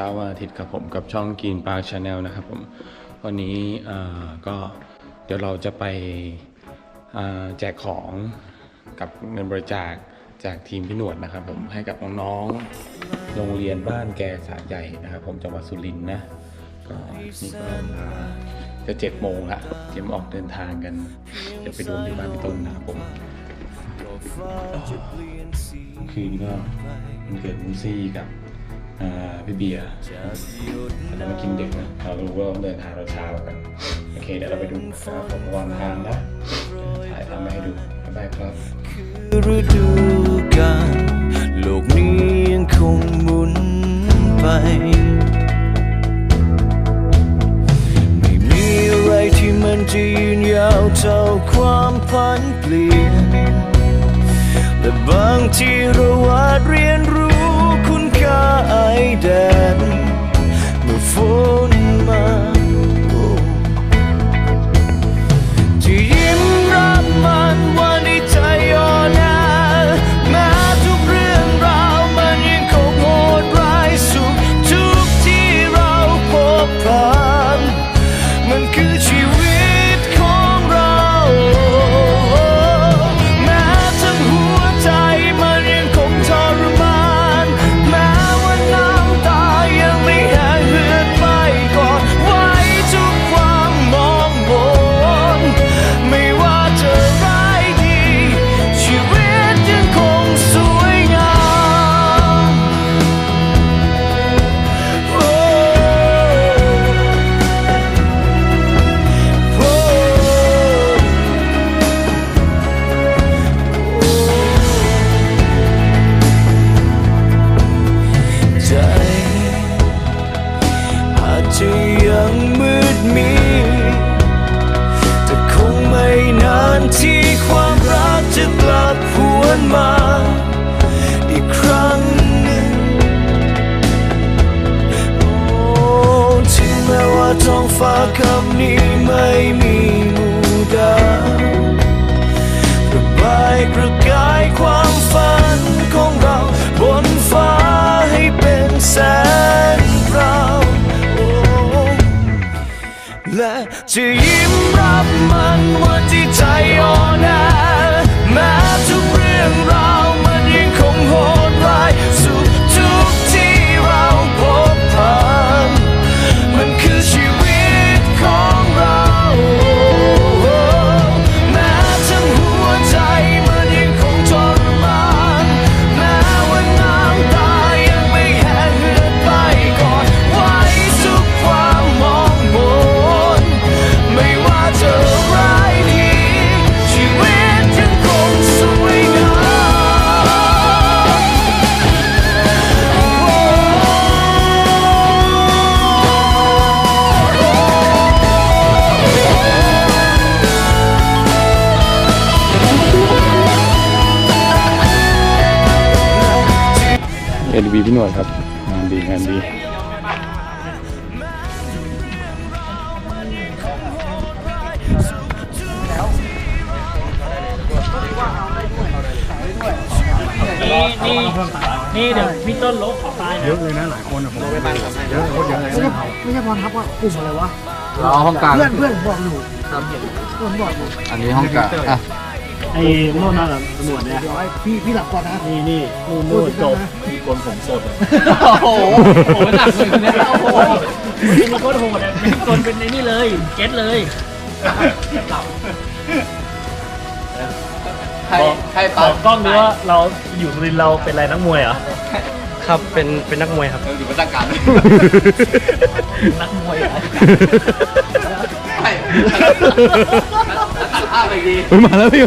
เช้าวันอาทิตย์ครับผมกับช่องกินปาร์ชาแนลนะครับผมวันนี้ก็เดี๋ยวเราจะไปแจกของกับเงินบริจาคจากทีมพี่หนวดนะครับผมให้กับน้องๆโรงเรียนบ้านแกสาใหญ่นะครับผมจังหวัดสุรินทร์นะก็นี่ก็จะเจ็ดโมงละเตรียมออกเดินทางกันเดี๋ยวไปดูที่บ้านพี่ต้นนะครับผมคืนก็มันเกิดมุซี่กับ พี่เบียร์เรามากินดึกนะเรารู้ว่าเดินทางเราเช้ากันโอเคเดี๋ยวเราไปดูนะครับผมวางทางนะถ่ายทำมาให้ดูบ๊ายบายครับฤดูกาลโลกนี้ยังคงหมุนไป ไม่มีอะไรที่มันจะยืนยาวเท่าความพันเปลี่ยนและบางทีเราอาจเรียนรู้ ท้องฟ้าคำนี้ไม่มีมูดาระบายประกายความฝันของเราบนฟ้าให้เป็นแสงเราและจะ เอ็นบีพี่หนวดครับงานดีงานดีนี่นี่นี่เดี๋ยวพี่ต้นลบตายนะเยอะเลยนะหลายคนอะผมไปบ้านเยอะโคตรเยอะเลยไม่ใช่ไม่ใช่พรทับว่ากลุ่มอะไรวะเราเอาห้องกลางเพื่อนเพื่อนผมบอกอยู่เพื่อนบอกอยู่อันนี้ห้องกลางอะ ไอ้โน่นนั่นแหละตำรวจเนี่ยเดี๋ยวไอ้พี่พี่หลับก่อนนะ นี่นี่นู่นนู่นจบมีคนผมสดโอ้โหโหหนักเลยคนเนี้ยโอ้โหนี่มีโคตรโหดอะเป็นคนเป็นไอ้นี่เลยเก็ตเลยให้ให้บปั๊อบกกล้องดูว่าเราอยู่สุรินทร์เราเป็นอะไรนักมวยเหรอครับเป็นเป็นนักมวยครับเราอยู่บนอากาศนักมวยเหรอให้ ตัดภาพไปอีกทีเฮ้ยมาแล้วพี่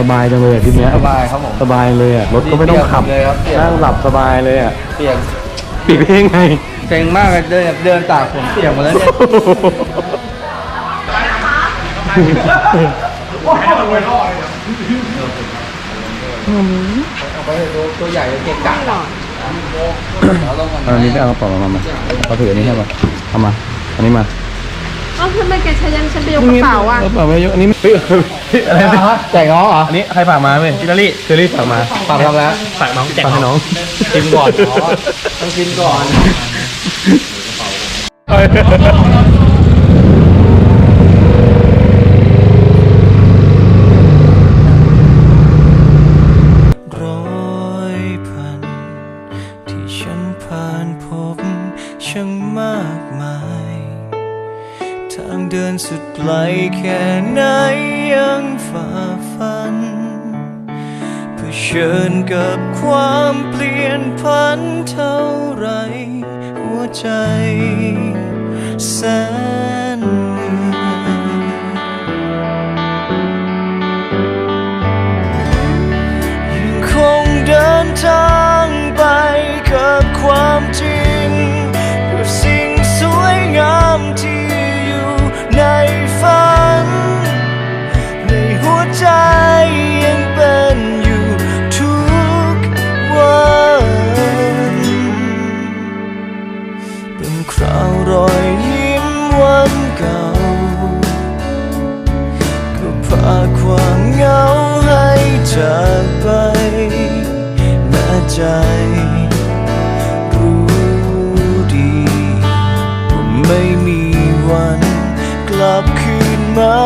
สบายจังเลยอะทริปเนี้ยสบายครับผม สบายเลยอะรถก็ไม่ต้องขับเลยครับเปลี่ยนนั่งหลับสบายเลยอะเปียกปีกเองไง เซ็งมากเลยเดินเดินตากฝนเปียกหมดแล้วเนี่ยเอาไปดูตัวใหญ่เก่งกัดเอาลงก่อน อันนี้ไม่เอากระเป๋ามามาเอาถืออันนี้ให้มาเอามา อันนี้มาเอ้าทำไมแกใช้ยังฉันไปยกกระเป๋าอะกระเป๋าไม่เยอะอันนี้เฮ้ยอะไรนะแจกน้องเหรอ อันนี้ใครฝากมาเว้ยจิลลี่จิลลี่ฝากมา ฝากทำแล้ว ฝากน้องแจกฝากให้น้องชิมก่อนอ๋อต้องชิมก่อน เชิญกับความเปลี่ยนพันเท่าไร หัวใจแสนเหนื่อยยังคงเดินทางไปกับความจริงเพื่อสิ่งสวยงามที่ เก่าก็พาความเหงาให้จากไปแม้ใจรู้ดีว่าไม่มีวันกลับคืนมา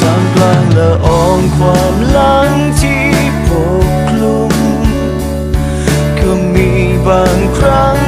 ทางกลางละอองความลังที่ปกคลุมก็มีบางครั้ง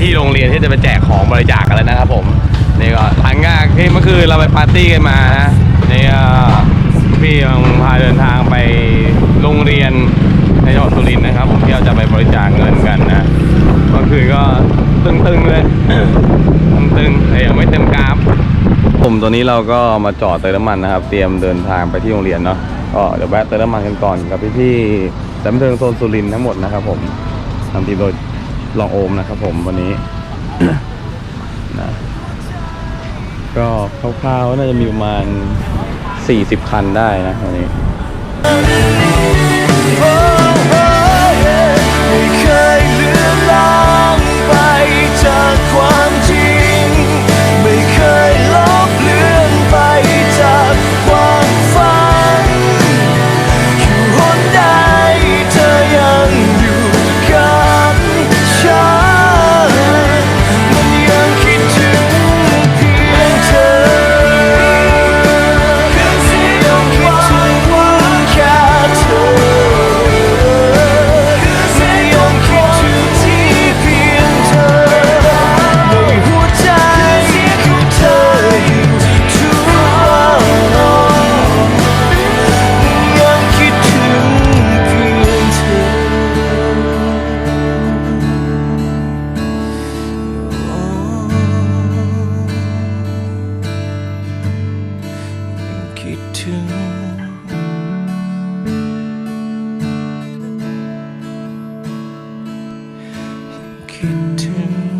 ที่โรงเรียนที่จะไปแจกของบริจาคกันแล้วนะครับผมนี่ก็หลังจากที่เมื่อคืนเราไปปาร์ตี้กันมานะนี่ก็พี่กำลังพาเดินทางไปโรงเรียนในจังหวัดสุรินทร์นะครับ ผมที่เราจะไปบริจาคเงินกันนะเมื่อคืนก็ตึงๆเลยตึงๆแต่ยังไม่เต็มกราฟผมตอนนี้เราก็มาจอดเติมน้ำมันนะครับ เตรียมเดินทางไปที่โรงเรียนเนาะก็เดี๋ยวแวะเติมน้ำมันกันก่อนกับพี่ๆสำเพ็งโซนสุรินทร์ทั้งหมดนะครับผมนำทีมโดย ลองโอมนะครับผมวันนี้นะก็คร่าวๆน่าจะมีประมาณ 40 คันได้นะวันนี้ you too.